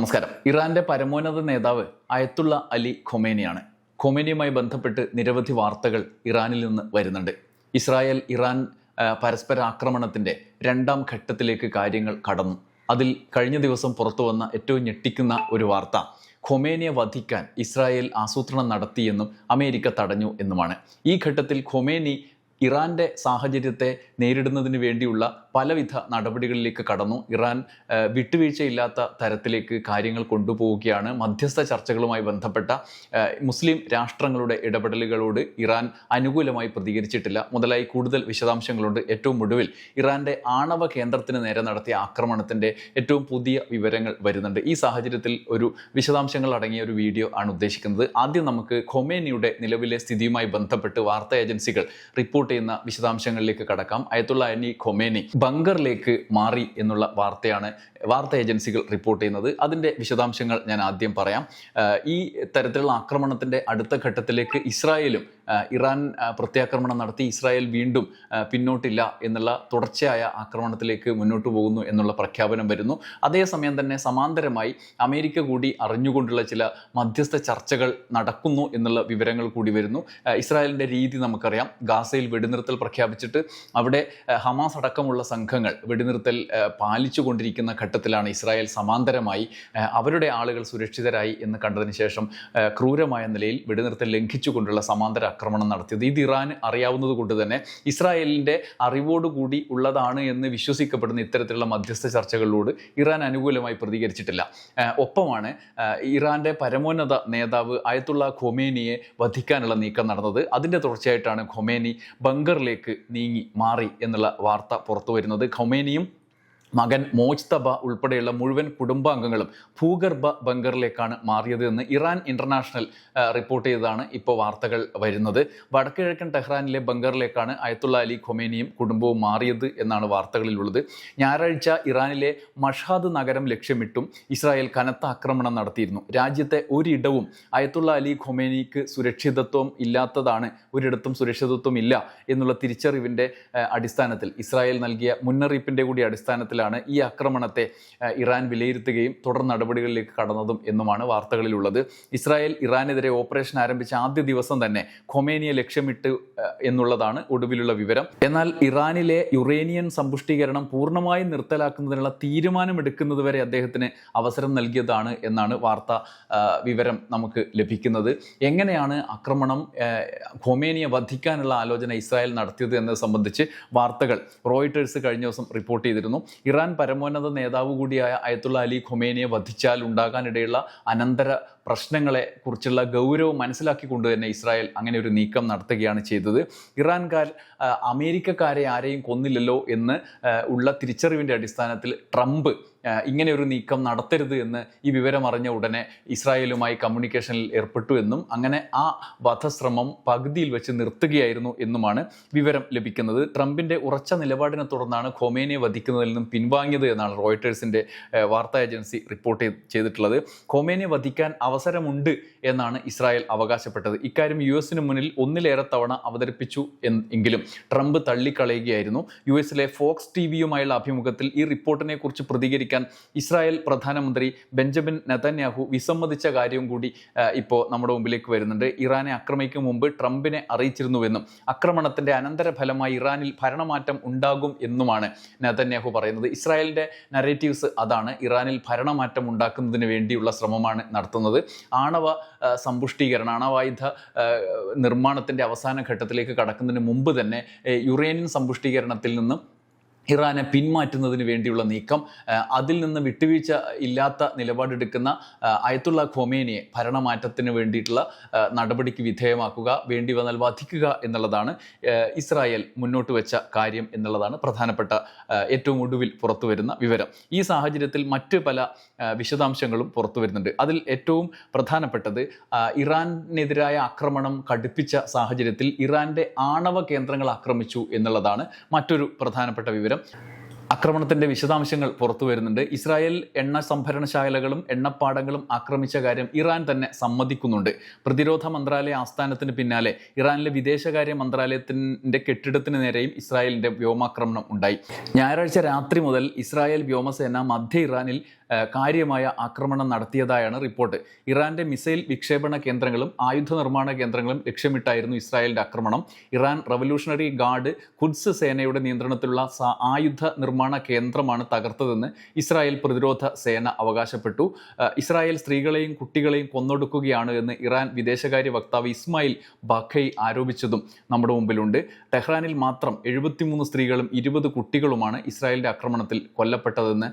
നമസ്കാരം. ഇറാന്റെ പരമോന്നത നേതാവ് അയത്തുള്ള അലി ഖൊമേനിയാണ്. ഖൊമേനിയുമായി ബന്ധപ്പെട്ട് നിരവധി വാർത്തകൾ ഇറാനിൽ നിന്ന് വരുന്നുണ്ട്. ഇസ്രായേൽ ഇറാൻ പരസ്പര ആക്രമണത്തിന്റെ രണ്ടാം ഘട്ടത്തിലേക്ക് കാര്യങ്ങൾ കടന്നു. അതിൽ കഴിഞ്ഞ ദിവസം പുറത്തു വന്ന ഏറ്റവും ഞെട്ടിക്കുന്ന ഒരു വാർത്ത ഖൊമേനിയെ വധിക്കാൻ ഇസ്രായേൽ ആസൂത്രണം നടത്തിയെന്നും അമേരിക്ക തടഞ്ഞു എന്നുമാണ്. ഈ ഘട്ടത്തിൽ ഖൊമേനി ഇറാന്റെ സാഹചര്യത്തെ നേരിടുന്നതിന് വേണ്ടിയുള്ള പലവിധ നടപടികളിലേക്ക് കടന്നു. ഇറാൻ വിട്ടുവീഴ്ചയില്ലാത്ത തരത്തിലേക്ക് കാര്യങ്ങൾ കൊണ്ടുപോവുകയാണ്. മധ്യസ്ഥ ചർച്ചകളുമായി ബന്ധപ്പെട്ട മുസ്ലിം രാഷ്ട്രങ്ങളുടെ ഇടപെടലുകളോട് ഇറാൻ അനുകൂലമായി പ്രതികരിച്ചിട്ടില്ല. മുതലായി കൂടുതൽ വിശദാംശങ്ങളുണ്ട്. ഏറ്റവും ഒടുവിൽ ഇറാന്റെ ആണവ കേന്ദ്രത്തിന് നേരെ നടത്തിയ ആക്രമണത്തിന്റെ ഏറ്റവും പുതിയ വിവരങ്ങൾ വരുന്നുണ്ട്. ഈ സാഹചര്യത്തിൽ ഒരു വിശദാംശങ്ങൾ അടങ്ങിയ ഒരു വീഡിയോ ആണ് ഉദ്ദേശിക്കുന്നത്. ആദ്യം നമുക്ക് ഖൊമേനിയുടെ നിലവിലെ സ്ഥിതിയുമായി ബന്ധപ്പെട്ട് വാർത്താ ഏജൻസികൾ റിപ്പോർട്ട് ചെയ്യുന്ന വിശദാംശങ്ങളിലേക്ക് കടക്കാം. അയത്തുള്ള അനി ഖൊമേനി. ബങ്കറിലേക്ക് മാറി എന്നുള്ള വാർത്തയാണ് വാർത്ത ഏജൻസികൾ റിപ്പോർട്ട് ചെയ്യുന്നത്. അതിന്റെ വിശദാംശങ്ങൾ ഞാൻ ആദ്യം പറയാം. ഈ തരത്തിലുള്ള ആക്രമണത്തിന്റെ അടുത്ത ഘട്ടത്തിലേക്ക് ഇസ്രായേലും ഇറാൻ പ്രത്യാക്രമണം നടത്തി ഇസ്രായേൽ വീണ്ടും പിന്നോട്ടില്ല എന്നുള്ള തുടർച്ചയായ ആക്രമണത്തിലേക്ക് മുന്നോട്ട് പോകുന്നു എന്നുള്ള പ്രഖ്യാപനം വരുന്നു. അതേസമയം തന്നെ സമാന്തരമായി അമേരിക്ക കൂടി അറിഞ്ഞുകൊണ്ടുള്ള ചില മധ്യസ്ഥ ചർച്ചകൾ നടക്കുന്നു എന്നുള്ള വിവരങ്ങൾ കൂടി വരുന്നു. ഇസ്രായേലിന്റെ രീതി നമുക്കറിയാം. ഗാസയിൽ വെടിനിർത്തൽ പ്രഖ്യാപിച്ചിട്ട് അവിടെ ഹമാസ് അടക്കമുള്ള സംഘങ്ങൾ വെടിനിർത്തൽ പാലിച്ചു കൊണ്ടിരിക്കുന്ന ഘട്ടത്തിലാണ് ഇസ്രായേൽ സമാന്തരമായി അവരുടെ ആളുകൾ സുരക്ഷിതരായി എന്ന് കണ്ടതിന് ശേഷം ക്രൂരമായ നിലയിൽ വെടിനിർത്തൽ ലംഘിച്ചുകൊണ്ടുള്ള സമാന്തര ആക്രമണം നടത്തിയത്. ഇത് ഇറാൻ അറിയാവുന്നത് കൊണ്ട് തന്നെ ഇസ്രായേലിന്റെ അറിവോടുകൂടി ഉള്ളതാണ് എന്ന് വിശ്വസിക്കപ്പെടുന്ന ഇത്തരത്തിലുള്ള മധ്യസ്ഥ ചർച്ചകളിലൂടെ ഇറാൻ അനുകൂലമായി പ്രതികരിച്ചിട്ടില്ല. ഒപ്പമാണ് ഇറാന്റെ പരമോന്നത നേതാവ് ആയത്തുള്ള ഖൊമേനിയെ വധിക്കാനുള്ള നീക്കം നടന്നത്. അതിന്റെ തുടർച്ചയായിട്ടാണ് ഖൊമേനി ബങ്കറിലേക്ക് നീങ്ങി മാറി എന്നുള്ള വാർത്ത പുറത്തു വരുന്നത് ഖൊമേനിയും മകൻ മോജ്തബ ഉൾപ്പെടെയുള്ള മുഴുവൻ കുടുംബാംഗങ്ങളും ഭൂഗർഭ ബങ്കറിലേക്കാണ് മാറിയത് എന്ന് ഇറാൻ ഇന്റർനാഷണൽ റിപ്പോർട്ട് ചെയ്തതാണ് ഇപ്പോൾ വാർത്തകൾ വരുന്നത്. വടക്കുകിഴക്കൻ ടെഹ്റാനിലെ ബങ്കറിലേക്കാണ് അയത്തുള്ള അലി ഖൊമേനിയും കുടുംബവും മാറിയത് എന്നാണ് വാർത്തകളിലുള്ളത്. ഞായറാഴ്ച ഇറാനിലെ മഷാദ് നഗരം ലക്ഷ്യമിട്ടും ഇസ്രായേൽ കനത്ത ആക്രമണം നടത്തിയിരുന്നു. രാജ്യത്തെ ഒരിടവും അയത്തുള്ള അലി ഖൊമേനിക്ക് സുരക്ഷിതത്വം ഇല്ലാത്തതാണ് ഒരിടത്തും സുരക്ഷിതത്വം ഇല്ല എന്നുള്ള തിരിച്ചറിവിന്റെ അടിസ്ഥാനത്തിൽ ഇസ്രായേൽ നൽകിയ മുന്നറിയിപ്പിന്റെ കൂടി അടിസ്ഥാനത്തിലാണ് ഈ ആക്രമണത്തെ ഇറാൻ വിലയിരുത്തുകയും തുടർ നടപടികളിലേക്ക് കടന്നതും എന്നുമാണ് വാർത്തകളിലുള്ളത്. ഇസ്രായേൽ ഇറാനെതിരെ ഓപ്പറേഷൻ ആരംഭിച്ച ആദ്യ ദിവസം തന്നെ ഖൊമേനിയെ ലക്ഷ്യമിട്ട് എന്നുള്ളതാണ് ഒടുവിലുള്ള വിവരം. എന്നാൽ ഇറാനിലെ യുറേനിയൻ സമ്പുഷ്ടീകരണം പൂർണമായും നിർത്തലാക്കുന്നതിനുള്ള തീരുമാനമെടുക്കുന്നതുവരെ അദ്ദേഹത്തിന് അവസരം നൽകിയതാണ് എന്നാണ് വാർത്ത വിവരം നമുക്ക് ലഭിക്കുന്നത്. എങ്ങനെയാണ് ആക്രമണം ഖൊമേനിയ വധിക്കാനുള്ള ആലോചന ഇസ്രായേൽ നടത്തിയത് എന്നത് സംബന്ധിച്ച് വാർത്തകൾ റോയിട്ടേഴ്സ് കഴിഞ്ഞ ദിവസം റിപ്പോർട്ട് ചെയ്തിരുന്നു. ഇറാൻ പരമോന്നത നേതാവ് കൂടിയായ അയത്തുള്ള അലി ഖൊമേനിയെ വധിച്ചാൽ ഉണ്ടാകാനിടയുള്ള അനന്തര പ്രശ്നങ്ങളെ കുറിച്ചുള്ള ഗൗരവം മനസ്സിലാക്കിക്കൊണ്ട് തന്നെ ഇസ്രായേൽ അങ്ങനെ ഒരു നീക്കം നടത്തുകയാണ് ചെയ്തത്. ഇറാൻകാർ അമേരിക്കക്കാരെ ആരെയും കൊന്നില്ലല്ലോ എന്ന് ഉള്ള തിരിച്ചറിവിന്റെ അടിസ്ഥാനത്തിൽ ട്രംപ് ഇങ്ങനെ ഒരു നീക്കം നടത്തരുത് എന്ന് ഈ വിവരം അറിഞ്ഞ ഉടനെ ഇസ്രായേലുമായി കമ്മ്യൂണിക്കേഷനിൽ ഏർപ്പെട്ടു എന്നും അങ്ങനെ ആ വധശ്രമം പകുതിയിൽ വെച്ച് നിർത്തുകയായിരുന്നു എന്നുമാണ് വിവരം ലഭിക്കുന്നത്. ട്രംപിന്റെ ഉറച്ച നിലപാടിനെ തുടർന്നാണ് ഖൊമേനിയെ വധിക്കുന്നതിൽ നിന്നും പിൻവാങ്ങിയത് എന്നാണ് റോയിട്ടേഴ്സിന്റെ വാർത്താ ഏജൻസി റിപ്പോർട്ട് ചെയ്തിട്ടുള്ളത്. ഖൊമേനിയെ വധിക്കാൻ അവസരമുണ്ട് എന്നാണ് ഇസ്രായേൽ അവകാശപ്പെട്ടത്. ഇക്കാര്യം യു എസിന് മുന്നിൽ ഒന്നിലേറെ തവണ അവതരിപ്പിച്ചു എങ്കിലും ട്രംപ് തള്ളിക്കളയുകയായിരുന്നു. യു എസിലെ ഫോക്സ് ടി വിയുമായുള്ള അഭിമുഖത്തിൽ ഈ റിപ്പോർട്ടിനെ കുറിച്ച് പ്രതികരിക്കാൻ ഇസ്രായേൽ പ്രധാനമന്ത്രി ബെഞ്ചമിൻ നെതന്യാഹു വിസമ്മതിച്ച കാര്യവും കൂടി ഇപ്പോൾ നമ്മുടെ മുമ്പിലേക്ക് വരുന്നുണ്ട്. ഇറാനെ ആക്രമിക്കും മുമ്പ് ട്രംപിനെ അറിയിച്ചിരുന്നുവെന്നും ആക്രമണത്തിന്റെ അനന്തരഫലമായി ഇറാനിൽ ഭരണമാറ്റം ഉണ്ടാകും എന്നുമാണ് നെതന്യാഹു പറയുന്നത്. ഇസ്രായേലിന്റെ നരേറ്റീവ്സ് അതാണ് ഇറാനിൽ ഭരണമാറ്റം ഉണ്ടാക്കുന്നതിന് വേണ്ടിയുള്ള ശ്രമമാണ് നടത്തുന്നത്. ആണവ സമ്പുഷ്ടീകരണം ആണവായുധ നിർമ്മാണത്തിന്റെ അവസാന ഘട്ടത്തിലേക്ക് കടക്കുന്നതിന് മുമ്പ് തന്നെ യുറേനിയൻ സമ്പുഷ്ടീകരണത്തിൽ നിന്നും ഇറാനെ പിന്മാറ്റുന്നതിന് വേണ്ടിയുള്ള നീക്കം അതിൽ നിന്ന് വിട്ടുവീഴ്ച ഇല്ലാത്ത നിലപാടെടുക്കുന്ന അയത്തുള്ള ഖൊമേനിയെ ഭരണമാറ്റത്തിന് വേണ്ടിയിട്ടുള്ള നടപടിക്ക് വിധേയമാക്കുക വേണ്ടി വന്നാൽ വധിക്കുക എന്നുള്ളതാണ് ഇസ്രായേൽ മുന്നോട്ട് വെച്ച കാര്യം എന്നുള്ളതാണ് പ്രധാനപ്പെട്ട ഏറ്റവും ഒടുവിൽ പുറത്തു വരുന്ന വിവരം. ഈ സാഹചര്യത്തിൽ മറ്റ് പല വിശദാംശങ്ങളും പുറത്തു വരുന്നുണ്ട്. അതിൽ ഏറ്റവും പ്രധാനപ്പെട്ടത് ഇറാനെതിരായ ആക്രമണം കടുപ്പിച്ച സാഹചര്യത്തിൽ ഇറാന്റെ ആണവ കേന്ദ്രങ്ങൾ ആക്രമിച്ചു എന്നുള്ളതാണ് മറ്റൊരു പ്രധാനപ്പെട്ട വിവരം. ആക്രമണത്തിന്റെ വിശദാംശങ്ങൾ പുറത്തു വരുന്നുണ്ട്. ഇസ്രായേൽ എണ്ണ സംഭരണശാലകളും എണ്ണപ്പാടങ്ങളും ആക്രമിച്ച കാര്യം ഇറാൻ തന്നെ സമ്മതിക്കുന്നുണ്ട്. പ്രതിരോധ മന്ത്രാലയ ആസ്ഥാനത്തിന് പിന്നാലെ ഇറാനിലെ വിദേശകാര്യ മന്ത്രാലയത്തിന്റെ കെട്ടിടത്തിന് നേരെയും ഇസ്രായേലിന്റെ വ്യോമാക്രമണം ഉണ്ടായി. ഞായറാഴ്ച രാത്രി മുതൽ ഇസ്രായേൽ വ്യോമസേന മധ്യ ഇറാനിൽ കാര്യമായ ആക്രമണം നടത്തിയതായാണ് റിപ്പോർട്ട്. ഇറാന്റെ മിസൈൽ വിക്ഷേപണ കേന്ദ്രങ്ങളും ആയുധ നിർമ്മാണ കേന്ദ്രങ്ങളും ലക്ഷ്യമിട്ടായിരുന്നു ഇസ്രായേലിന്റെ ആക്രമണം. ഇറാൻ റവല്യൂഷണറി ഗാർഡ് ഖുദ്സ് സേനയുടെ നിയന്ത്രണത്തിലുള്ള ആയുധ നിർമ്മാണ കേന്ദ്രമാണ് തകർത്തതെന്ന് ഇസ്രായേൽ പ്രതിരോധ സേന അവകാശപ്പെട്ടു. ഇസ്രായേൽ സ്ത്രീകളെയും കുട്ടികളെയും കൊന്നൊടുക്കുകയാണ് എന്ന് ഇറാൻ വിദേശകാര്യ വക്താവ് ഇസ്മായിൽ ബഖൈ ആരോപിച്ചതും നമ്മുടെ മുമ്പിലുണ്ട്. ടെഹ്റാനിൽ മാത്രം എഴുപത്തിമൂന്ന് സ്ത്രീകളും ഇരുപത് കുട്ടികളുമാണ് ഇസ്രായേലിന്റെ ആക്രമണത്തിൽ കൊല്ലപ്പെട്ടതെന്ന്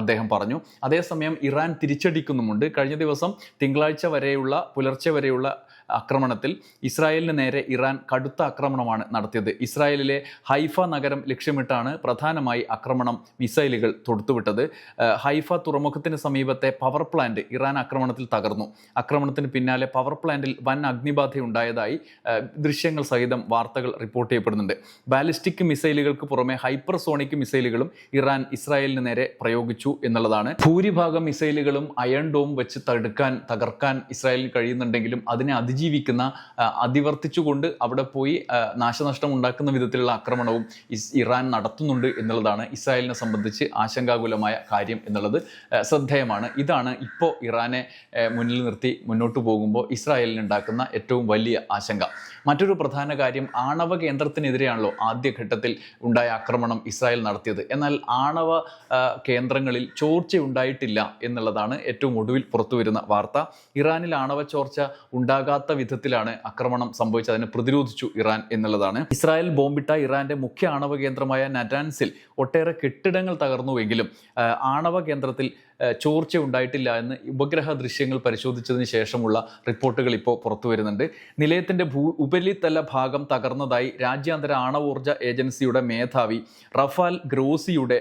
അദ്ദേഹം പറഞ്ഞു. അതേസമയം ഇറാൻ തിരിച്ചടിക്കുന്നുമുണ്ട്. കഴിഞ്ഞ ദിവസം തിങ്കളാഴ്ച വരെയുള്ള പുലർച്ചെ വരെയുള്ള ആക്രമണത്തിൽ ഇസ്രായേലിന് നേരെ ഇറാൻ കടുത്ത ആക്രമണമാണ് നടത്തിയത്. ഇസ്രായേലിലെ ഹൈഫ നഗരം ലക്ഷ്യമിട്ടാണ് പ്രധാനമായി ആക്രമണം മിസൈലുകൾ തൊടുത്തുവിട്ടത്. ഹൈഫ തുറമുഖത്തിന് സമീപത്തെ പവർ പ്ലാന്റ് ഇറാൻ ആക്രമണത്തിൽ തകർന്നു. ആക്രമണത്തിന് പിന്നാലെ പവർ പ്ലാന്റിൽ വൻ അഗ്നിബാധയുണ്ടായതായി ദൃശ്യങ്ങൾ സഹിതം വാർത്തകൾ റിപ്പോർട്ട് ചെയ്യപ്പെടുന്നുണ്ട്. ബാലിസ്റ്റിക് മിസൈലുകൾക്ക് പുറമെ ഹൈപ്പർസോണിക് മിസൈലുകളും ഇറാൻ ഇസ്രായേലിന് നേരെ പ്രയോഗിച്ചു എന്നുള്ളതാണ്. ഭൂരിഭാഗം മിസൈലുകളും അയൺ ഡോം വെച്ച് തടുക്കാൻ തകർക്കാൻ ഇസ്രായേലിന് കഴിയുന്നുണ്ടെങ്കിലും അതിനെ അതിജീവിക്കുന്ന അതിവർത്തിച്ചുകൊണ്ട് അവിടെ പോയി നാശനഷ്ടം ഉണ്ടാക്കുന്ന വിധത്തിലുള്ള ആക്രമണവും ഇറാൻ നടത്തുന്നുണ്ട് എന്നുള്ളതാണ് ഇസ്രായേലിനെ സംബന്ധിച്ച് ആശങ്കാകുലമായ കാര്യം എന്നുള്ളത് ശ്രദ്ധേയമാണ്. ഇതാണ് ഇപ്പോൾ ഇറാനെ മുന്നിൽ നിർത്തി മുന്നോട്ട് പോകുമ്പോൾ ഇസ്രായേലിന് ഉണ്ടാക്കുന്ന ഏറ്റവും വലിയ ആശങ്ക. മറ്റൊരു പ്രധാന കാര്യം ആണവ കേന്ദ്രത്തിനെതിരെയാണല്ലോ ആദ്യഘട്ടത്തിൽ ഉണ്ടായ ആക്രമണം ഇസ്രായേൽ നടത്തിയത്. എന്നാൽ ആണവ കേന്ദ്രങ്ങളിൽ ചോർച്ച ഉണ്ടായിട്ടില്ല എന്നുള്ളതാണ് ഏറ്റവും ഒടുവിൽ പുറത്തു വരുന്ന വാർത്ത. ഇറാനിൽ ആണവ ചോർച്ച ഉണ്ടാകാത്ത വിധത്തിലാണ് ആക്രമണം സംഭവിച്ചത്. അതിനെ പ്രതിരോധിച്ചു ഇറാൻ എന്നുള്ളതാണ്. ഇസ്രായേൽ ബോംബിട്ട ഇറാന്റെ മുഖ്യ ആണവ കേന്ദ്രമായ നറ്റാൻസിൽ ഒട്ടേറെ കെട്ടിടങ്ങൾ തകർന്നുവെങ്കിലും ആണവ കേന്ദ്രത്തിൽ ചോർച്ച ഉണ്ടായിട്ടില്ല എന്ന് ഉപഗ്രഹ ദൃശ്യങ്ങൾ പരിശോധിച്ചതിന് ശേഷമുള്ള റിപ്പോർട്ടുകൾ ഇപ്പോൾ പുറത്തു വരുന്നുണ്ട് നിലയത്തിന്റെ ഭൂ ഉപരിതല ഭാഗം തകർന്നതായി രാജ്യാന്തര ആണവോർജ ഏജൻസിയുടെ മേധാവി റഫാൽ ഗ്രോസിയുടെ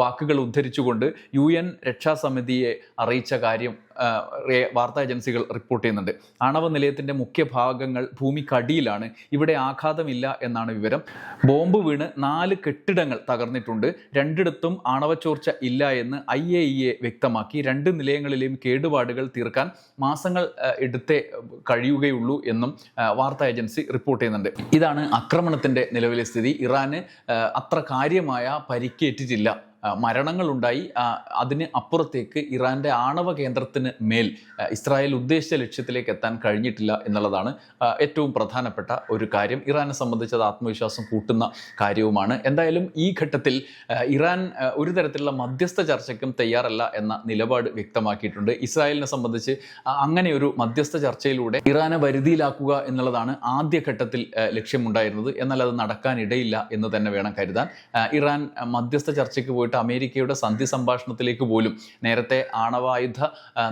വാക്കുകൾ ഉദ്ധരിച്ചുകൊണ്ട് യു എൻ രക്ഷാസമിതിയെ അറിയിച്ച കാര്യം വാർത്താ ഏജൻസികൾ റിപ്പോർട്ട് ചെയ്യുന്നുണ്ട്. ആണവ നിലയത്തിന്റെ മുഖ്യ ഭാഗങ്ങൾ ഭൂമിക്കടിയിലാണ്. ഇവിടെ ആഘാതമില്ല എന്നാണ് വിവരം. ബോംബ് വീണ് നാല് കെട്ടിടങ്ങൾ തകർന്നിട്ടുണ്ട്. രണ്ടിടത്തും ആണവ ചോർച്ച ഇല്ല എന്ന് ഐ എ ഇ എ വ്യക്തമാക്കി. രണ്ട് നിലയങ്ങളിലെയും കേടുപാടുകൾ തീർക്കാൻ മാസങ്ങൾ എടുത്തേ കഴിയുകയുള്ളൂ എന്നും വാർത്താ ഏജൻസി റിപ്പോർട്ട് ചെയ്യുന്നുണ്ട്. ഇതാണ് ആക്രമണത്തിന്റെ നിലവിലെ സ്ഥിതി. ഇറാന് അത്ര കാര്യമായ പരിക്കേറ്റിട്ടില്ല ആ, മരണങ്ങളുണ്ടായി. അതിന് അപ്പുറത്തേക്ക് ഇറാന്റെ ആണവ കേന്ദ്രത്തിന് മേൽ ഇസ്രായേൽ ഉദ്ദേശിച്ച ലക്ഷ്യത്തിലേക്ക് എത്താൻ കഴിഞ്ഞിട്ടില്ല എന്നുള്ളതാണ് ഏറ്റവും പ്രധാനപ്പെട്ട ഒരു കാര്യം. ഇറാനെ സംബന്ധിച്ച് അത് ആത്മവിശ്വാസം കൂട്ടുന്ന കാര്യവുമാണ്. എന്തായാലും ഈ ഘട്ടത്തിൽ ഇറാൻ ഒരു തരത്തിലുള്ള മധ്യസ്ഥ ചർച്ചയ്ക്കും തയ്യാറല്ല എന്ന നിലപാട് വ്യക്തമാക്കിയിട്ടുണ്ട്. ഇസ്രായേലിനെ സംബന്ധിച്ച് അങ്ങനെ ഒരു മധ്യസ്ഥ ചർച്ചയിലൂടെ ഇറാനെ വരുതിയിലാക്കുക എന്നുള്ളതാണ് ആദ്യഘട്ടത്തിൽ ആ, ലക്ഷ്യമുണ്ടായിരുന്നത്. എന്നാൽ അത് നടക്കാനിടയില്ല എന്ന് തന്നെ വേണം കരുതാൻ. ഇറാൻ മധ്യസ്ഥ ചർച്ചയ്ക്ക് പോയിട്ട് അമേരിക്കയുടെ സന്ധി സംഭാഷണത്തിലേക്ക് പോലും നേരത്തെ ആണവായുധ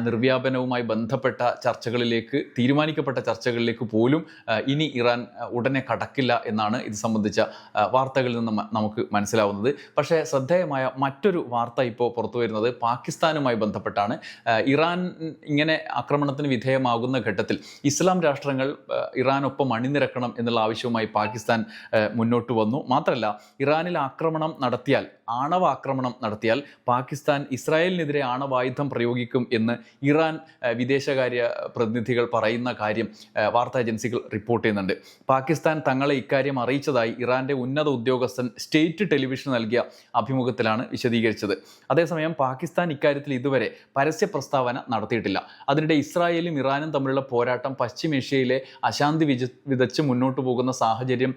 നിർവ്യാപനവുമായി ബന്ധപ്പെട്ട ചർച്ചകളിലേക്ക് തീരുമാനിക്കപ്പെട്ട ചർച്ചകളിലേക്ക് പോലും ഇനി ഇറാൻ ഉടനെ കടക്കില്ല എന്നാണ് ഇത് സംബന്ധിച്ച വാർത്തകളിൽ നിന്ന് നമുക്ക് മനസ്സിലാവുന്നത്. പക്ഷേ ശ്രദ്ധേയമായ മറ്റൊരു വാർത്ത ഇപ്പോൾ പുറത്തു വരുന്നത് പാകിസ്ഥാനുമായി ബന്ധപ്പെട്ടാണ്. ഇറാൻ ഇങ്ങനെ ആക്രമണത്തിന് വിധേയമാകുന്ന ഘട്ടത്തിൽ ഇസ്ലാം രാഷ്ട്രങ്ങൾ ഇറാനൊപ്പം അണിനിരക്കണം എന്നുള്ള ആവശ്യവുമായി പാകിസ്ഥാൻ മുന്നോട്ട് വന്നു. മാത്രമല്ല ഇറാനിൽ ആക്രമണം നടത്തിയാൽ ആണവ ആക്രമണം നടത്തിയാൽ പാകിസ്ഥാൻ ഇസ്രായേലിനെതിരെ ആണവായുധം പ്രയോഗിക്കും എന്ന് ഇറാൻ വിദേശകാര്യ പ്രതിനിധികൾ പറയുന്ന കാര്യം വാർത്താ ഏജൻസികൾ റിപ്പോർട്ട് ചെയ്യുന്നുണ്ട്. പാകിസ്ഥാൻ തങ്ങളെ ഇക്കാര്യം അറിയിച്ചതായി ഇറാന്റെ ഉന്നത ഉദ്യോഗസ്ഥൻ സ്റ്റേറ്റ് ടെലിവിഷൻ നൽകിയ അഭിമുഖത്തിലാണ് വിശദീകരിച്ചത്. അതേസമയം പാകിസ്ഥാൻ ഇക്കാര്യത്തിൽ ഇതുവരെ പരസ്യ പ്രസ്താവന നടത്തിയിട്ടില്ല. അതിനിടെ ഇസ്രായേലും ഇറാനും തമ്മിലുള്ള പോരാട്ടം പശ്ചിമേഷ്യയിലെ അശാന്തി വിജ വിതച്ച് മുന്നോട്ട് പോകുന്ന സാഹചര്യം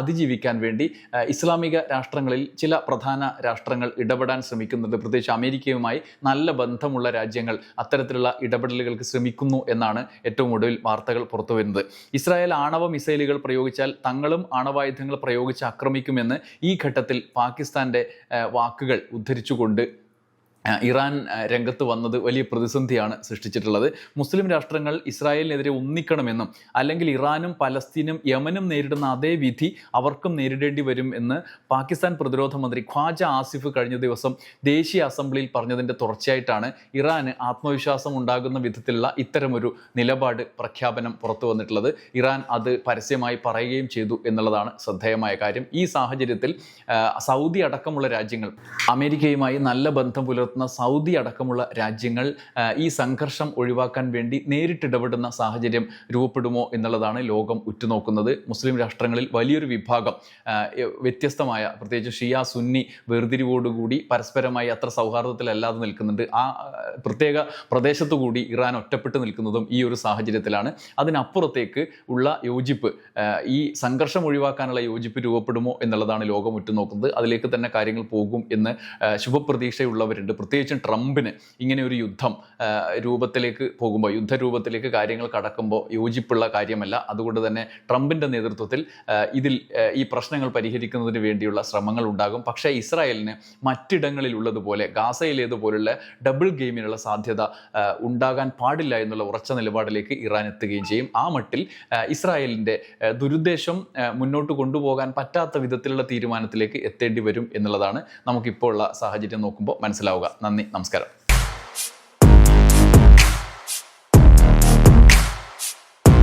അതിജീവിക്കാൻ വേണ്ടി ഇസ്ലാമിക രാഷ്ട്രങ്ങളിൽ ചില പ്രധാന രാഷ്ട്രങ്ങൾ ഇടപെടാൻ ശ്രമിക്കുന്നത്. പ്രത്യേകിച്ച് അമേരിക്കയുമായി നല്ല ബന്ധമുള്ള രാജ്യങ്ങൾ അത്തരത്തിലുള്ള ഇടപെടലുകൾക്ക് ശ്രമിക്കുന്നു എന്നാണ് ഏറ്റവും ഒടുവിൽ വാർത്തകൾ പുറത്തുവരുന്നത്. ഇസ്രായേൽ ആണവ മിസൈലുകൾ പ്രയോഗിച്ചാൽ തങ്ങളും ആണവായുധങ്ങൾ പ്രയോഗിച്ച് ആക്രമിക്കുമെന്ന് ഈ ഘട്ടത്തിൽ പാകിസ്ഥാന്റെ വാക്കുകൾ ഉദ്ധരിച്ചുകൊണ്ട് ഇറാൻ രംഗത്ത് വന്നത് വലിയ പ്രതിസന്ധിയാണ് സൃഷ്ടിച്ചിട്ടുള്ളത്. മുസ്ലിം രാഷ്ട്രങ്ങൾ ഇസ്രായേലിനെതിരെ ഒന്നിക്കണമെന്നും അല്ലെങ്കിൽ ഇറാനും പലസ്തീനും യമനും നേരിടുന്ന അതേ വിധി അവർക്കും നേരിടേണ്ടി വരും എന്ന് പാകിസ്ഥാൻ പ്രതിരോധ മന്ത്രി ഖ്വാജ ആസിഫ് കഴിഞ്ഞ ദിവസം ദേശീയ അസംബ്ലിയിൽ പറഞ്ഞതിന്റെ തുടർച്ചയായിട്ടാണ് ഇറാന് ആത്മവിശ്വാസം ഉണ്ടാകുന്ന വിധത്തിലുള്ള ഇത്തരമൊരു നിലപാട് പ്രഖ്യാപനം പുറത്തു വന്നിട്ടുള്ളത്. ഇറാൻ അത് പരസ്യമായി പറയുകയും ചെയ്തു എന്നുള്ളതാണ് ശ്രദ്ധേയമായ കാര്യം. ഈ സാഹചര്യത്തിൽ സൗദി അടക്കമുള്ള രാജ്യങ്ങൾ അമേരിക്കയുമായി നല്ല ബന്ധം പുലർത്തുന്ന നടത്തുന്ന സൗദി അടക്കമുള്ള രാജ്യങ്ങൾ ഈ സംഘർഷം ഒഴിവാക്കാൻ വേണ്ടി നേരിട്ട് ഇടപെടുന്ന സാഹചര്യം രൂപപ്പെടുമോ എന്നുള്ളതാണ് ലോകം ഉറ്റുനോക്കുന്നത്. മുസ്ലിം രാഷ്ട്രങ്ങളിൽ വലിയൊരു വിഭാഗം വ്യത്യസ്തമായ പ്രത്യേകിച്ച് ഷിയ സുന്നി വേർതിരിവോടുകൂടി പരസ്പരമായി അത്ര സൗഹാർദ്ദത്തിലല്ലാതെ നിൽക്കുന്നുണ്ട്. ആ പ്രത്യേക പ്രദേശത്തു കൂടി ഇറാൻ ഒറ്റപ്പെട്ട് നിൽക്കുന്നതും ഈ ഒരു സാഹചര്യത്തിലാണ്. അതിനപ്പുറത്തേക്ക് ഉള്ള യോജിപ്പ് ഈ സംഘർഷം ഒഴിവാക്കാനുള്ള യോജിപ്പ് രൂപപ്പെടുമോ എന്നുള്ളതാണ് ലോകം ഉറ്റുനോക്കുന്നത്. അതിലേക്ക് തന്നെ കാര്യങ്ങൾ പോകും എന്ന് ശുഭപ്രതീക്ഷയുള്ളവരുണ്ട് പ്രത്യേകിച്ചും ട്രംപിന് ഇങ്ങനെ ഒരു യുദ്ധം രൂപത്തിലേക്ക് പോകുമ്പോൾ യുദ്ധരൂപത്തിലേക്ക് കാര്യങ്ങൾ കടക്കുമ്പോൾ യോജിപ്പുള്ള കാര്യമല്ല. അതുകൊണ്ട് തന്നെ ട്രംപിന്റെ നേതൃത്വത്തിൽ ഇതിൽ ഈ പ്രശ്നങ്ങൾ പരിഹരിക്കുന്നതിന് വേണ്ടിയുള്ള ശ്രമങ്ങൾ ഉണ്ടാകും. പക്ഷേ ഇസ്രായേലിന് മറ്റിടങ്ങളിൽ ഉള്ളതുപോലെ ഗാസയിലേതുപോലുള്ള ഡബിൾ ഗെയിമിനുള്ള സാധ്യത ഉണ്ടാകാൻ പാടില്ല എന്നുള്ള ഉറച്ച നിലപാടിലേക്ക് ഇറാൻ എത്തുകയും ചെയ്യും. ആ മട്ടിൽ ഇസ്രായേലിന്റെ ദുരുദ്ദേശം മുന്നോട്ട് കൊണ്ടുപോകാൻ പറ്റാത്ത വിധത്തിലുള്ള തീരുമാനത്തിലേക്ക് എത്തേണ്ടി വരും എന്നുള്ളതാണ് നമുക്കിപ്പോൾ ഉള്ള സാഹചര്യം നോക്കുമ്പോൾ മനസ്സിലാവുക. നന്ദി നമസ്കാരം.